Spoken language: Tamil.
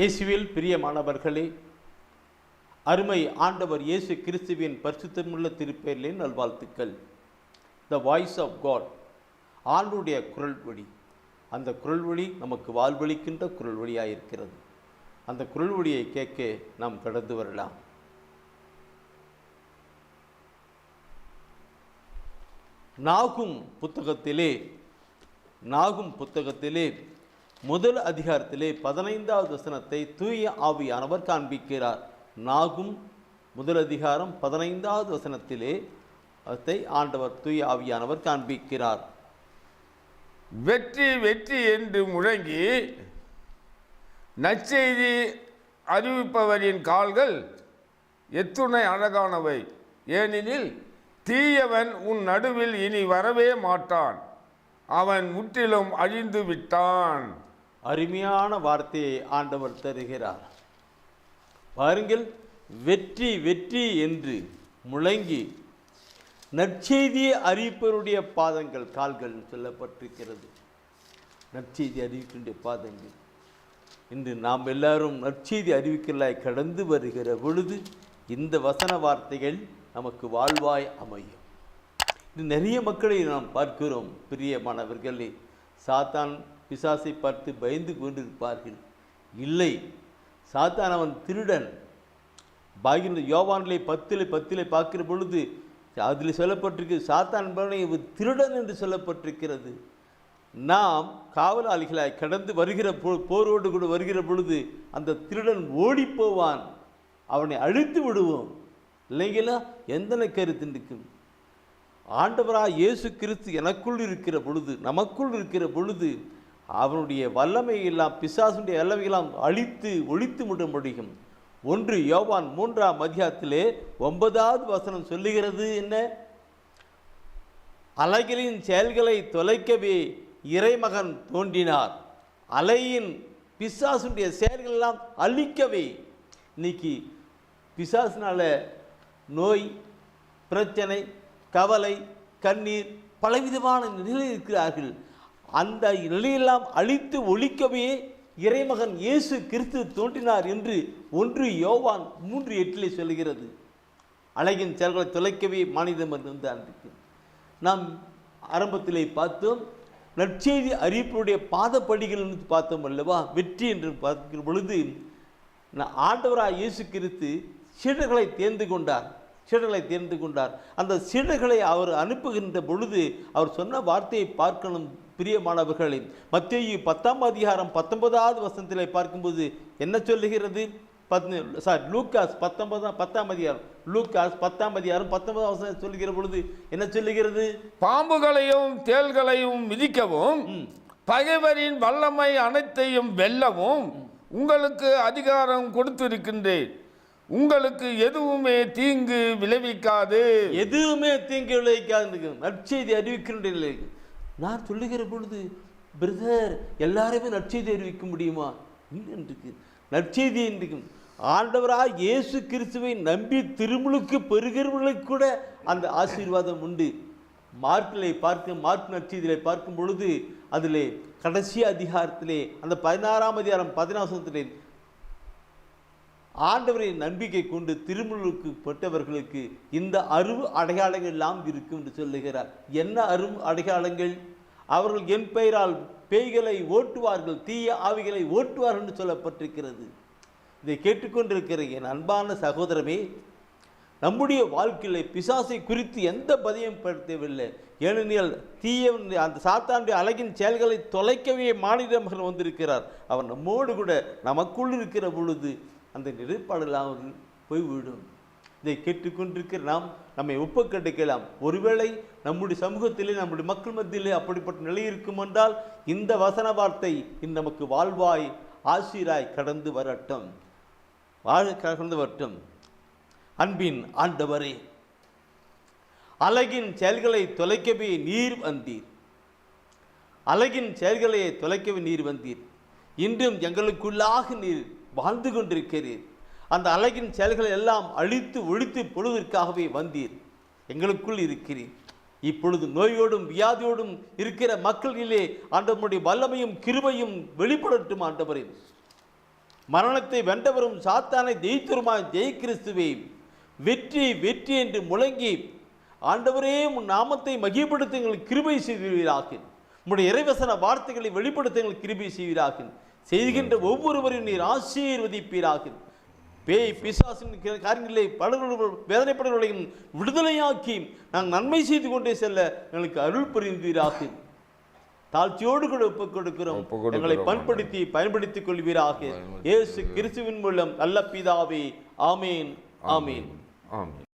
இயேசுவில் பிரியமானவர்களே அருமை ஆண்டவர் இயேசு கிறிஸ்துவின் பரிசுத்தமுள்ள திருப்பேரிலே நல்வாழ்த்துக்கள். த வாய்ஸ் ஆஃப் காட் ஆண்டுடைய குரல் வழி அந்த குரல் வழி நமக்கு வாழ்வளிக்கின்ற குரல் வழியாக இருக்கிறது அந்த குரல் வழியை கேட்க நாம் கடந்து வரலாம். நாகும் புத்தகத்திலே நாகும் புத்தகத்திலே முதல் அதிகாரத்திலே பதினைந்தாவது வசனத்தை தூய ஆவியானவர் காண்பிக்கிறார். நாகும் முதல் அதிகாரம் பதினைந்தாவது வசனத்திலே அதை ஆண்டவர் தூய ஆவியானவர் காண்பிக்கிறார். வெற்றி வெற்றி என்று முழங்கி நற்செய்தி அறிவிப்பவரின் கால்கள் எத்துணை அழகானவை. ஏனெனில் தீயவன் உன் நடுவில் இனி வரவே மாட்டான். அவன் முற்றிலும் அழிந்து விட்டான். அருமையான வார்த்தையை ஆண்டவர் தருகிறார். பாருங்கள் வெற்றி வெற்றி என்று முழங்கி நற்செய்தியை அறிவிப்பவருடைய பாதங்கள் கால்கள் சொல்லப்பட்டிருக்கிறது. நற்செய்தி அறிவிக்கின்ற பாதங்கள். இன்று நாம் எல்லாரும் நற்செய்தி அறிவிக்கலாய் கடந்து வருகிற பொழுது இந்த வசன வார்த்தைகள் நமக்கு வாழ்வாய் அமையும். இது நிறைய மக்களை நாம் பார்க்கிறோம் பிரியமானவர்களே. சாத்தான் பிசாசை பார்த்து பயந்து கொண்டிருப்பார்கள். இல்லை சாத்தான் அவன் திருடன். பாகில யோவானிலே பத்திலே பத்திலே பார்க்கிற பொழுது அதில் சொல்லப்பட்டிருக்கு சாத்தான் என்பவனை திருடன் என்று சொல்லப்பட்டிருக்கிறது. நாம் காவலாளிகளாய் கடந்து வருகிற போ போரோடு கூட வருகிற பொழுது அந்த திருடன் ஓடிப்போவான். அவனை அழித்து விடுவோம். இல்லைங்களா? எந்தனை கருத்து நிற்கும்? ஆண்டவராக இயேசு கிறிஸ்து எனக்குள் இருக்கிற பொழுது நமக்குள் இருக்கிற பொழுது அவனுடைய வல்லமையெல்லாம் பிசாசுடைய வல்லமையெல்லாம் அழித்து ஒழித்து விட முடியும். ஒன்று யோவான் மூன்றாம் அதிகாரத்திலே ஒன்பதாவது வசனம் சொல்லுகிறது என்ன? அலைகளின் செயல்களை தொலைக்கவே இறைமகன் தோன்றினார். அலையின் பிசாசுடைய செயல்கள் எல்லாம் அழிக்கவே. இன்னைக்கு பிசாசுனால நோய் பிரச்சனை கவலை கண்ணீர் பலவிதமான நிலையில் இருக்கிறார்கள். அந்த நிலையெல்லாம் அழித்து ஒழிக்கவே இறைமகன் இயேசு கிறிஸ்து தோன்றினார் என்று ஒன்று யோவான் மூன்று எட்டிலே சொல்கிறது அழகின் செயல்களை தொலைக்கவே மனிதம் வந்து அன்றைக்கு நாம் ஆரம்பத்திலே பார்த்தோம் நற்செய்தி அறிவிப்புடைய பாதப்படிகள் என்று பார்த்தோம் அல்லவா? வெற்றி என்று பார்க்கிற பொழுது ஆண்டவராக இயேசு கிறிஸ்து சீடர்களை தேர்ந்து கொண்டார் சீடர்களை தேர்ந்து கொண்டார். அந்த சீடர்களை அவர் அனுப்புகின்ற பொழுது அவர் சொன்ன வார்த்தையை பார்க்கணும் பிரியமானவர்களே மத்தேயு பத்தாம் அதிகாரம் பத்தொன்பதாவது வசனத்திலே பார்க்கும்போது என்ன சொல்லுகிறது? பத் சாரி லூக்காஸ் பத்தொன்பதாம் பத்தாம் அதிகாரம் லூக்காஸ் பத்தாம் அதிகாரம் பத்தொன்பதாம் வசனம் சொல்லுகிற பொழுது என்ன சொல்லுகிறது? பாம்புகளையும் தேள்களையும் மிதிக்கவும். பகைவரின் வல்லமை அனைத்தையும் வெல்லவும் உங்களுக்கு அதிகாரம் கொடுத்திருக்கின்றேன். உங்களுக்கு எதுவுமே தீங்கு விளைவிக்காது. எதுவுமே தீங்கு விளைவிக்காது நற்செய்தி அறிவிக்கின்ற நான் சொல்லுகிற பொழுது பிரதர் எல்லாருமே நற்செய்தி அறிவிக்க முடியுமா? இல்லை இருக்கு நற்செய்தி இன்றைக்கும் ஆண்டவராக இயேசு கிறிஸ்துவை நம்பி திருமுழுக்கு பெறுகிறவர்களுக்கு கூட அந்த ஆசீர்வாதம் உண்டு. மார்க்கிலே பார்க்க மார்க் நற்செய்தியை பார்க்கும் பொழுது அதிலே கடைசி அதிகாரத்திலே அந்த பதினாறாம் அதிகாரம் பதினாசத்திலே ஆண்டவரின் நம்பிக்கை கொண்டு திருமுழுக்கு பட்டவர்களுக்கு இந்த அருவு அடையாளங்கள் எல்லாம் இருக்கும் என்று சொல்லுகிறார். என்ன அருவு அடையாளங்கள்? அவர்கள் என் பெயரால் பேய்களை ஓட்டுவார்கள் தீய ஆவிகளை ஓட்டுவார்கள் என்று சொல்லப்பட்டிருக்கிறது. இதை கேட்டுக்கொண்டிருக்கிற என் அன்பான சகோதரமே நம்முடைய வாழ்க்கையில் பிசாசை குறித்து எந்த பதியம் படுத்தவில்லை. ஏனெனில் தீயவன் அந்த சாத்தானுடைய அழகின் செயல்களை தொலைக்கவே மாநில மகன் வந்திருக்கிறார். அவர் நம்மோடு கூட நமக்குள் இருக்கிற பொழுது அந்த நிலைப்பாடெல்லாம் போய்விடும் இதை கேட்டுக்கொண்டிருக்கிற நாம் நம்மை ஒப்புக்கட்டுக்கலாம் ஒருவேளை நம்முடைய சமூகத்திலே நம்முடைய மக்கள் மத்தியிலே அப்படிப்பட்ட நிலை இருக்கும் என்றால் இந்த வசன வார்த்தை இன்று நமக்கு வாழ்வாய் ஆசிராய் கடந்து வரட்டும். வாழ் கடந்து வரட்டும். அன்பின் ஆண்டவரே அழகின் செயல்களை தொலைக்கவே நீர் வந்தீர். அழகின் செயல்களை தொலைக்கவே நீர் வந்தீர். இன்றும் எங்களுக்குள்ளாக நீர் வாழ்ந்து கொண்டிருக்கிறீர். அந்த அழகின் செயல்களை எல்லாம் அழித்து ஒழித்து பொழுதிற்காகவே வந்தீர். எங்களுக்குள் இருக்கிறீர். இப்பொழுது நோயோடும் வியாதியோடும் இருக்கிற மக்களிலே ஆண்டவருடைய வல்லமையும் கிருபையும் வெளிப்படட்டும் ஆண்டவரே. மரணத்தை வென்றவரும் சாத்தானை ஜெயித்தருமாய் ஜெய் கிறிஸ்துவே. வெற்றி வெற்றி என்று முழங்கி ஆண்டவரே உன் நாமத்தை மகிப்படுத்த எங்களுக்கு கிருபை செய்வீராக. உன்னுடைய இறைவசன வார்த்தைகளை வெளிப்படுத்த எங்களுக்கு கிருபை செய்வீராக. செய்கின்ற ஒவ்வொருவரையும் நீர் ஆசீர்வதிப்பீராக. பேய் பிசாசின் காரியங்களை பலர்களும் வேதனைப்படுவர்களையும் விடுதலையாக்கி நாங்கள் நன்மை செய்து கொண்டே செல்ல எங்களுக்கு அருள் புரிந்தீராக. தாழ்ச்சியோடு கூட ஒப்புக் கொடுக்கிறோம். எங்களை பண்படுத்தி பயன்படுத்திக் கொள்வீராக. இயேசு கிறிஸ்துவின் மூலம் நல்ல பிதாவே. ஆமேன். ஆமேன். ஆமென்.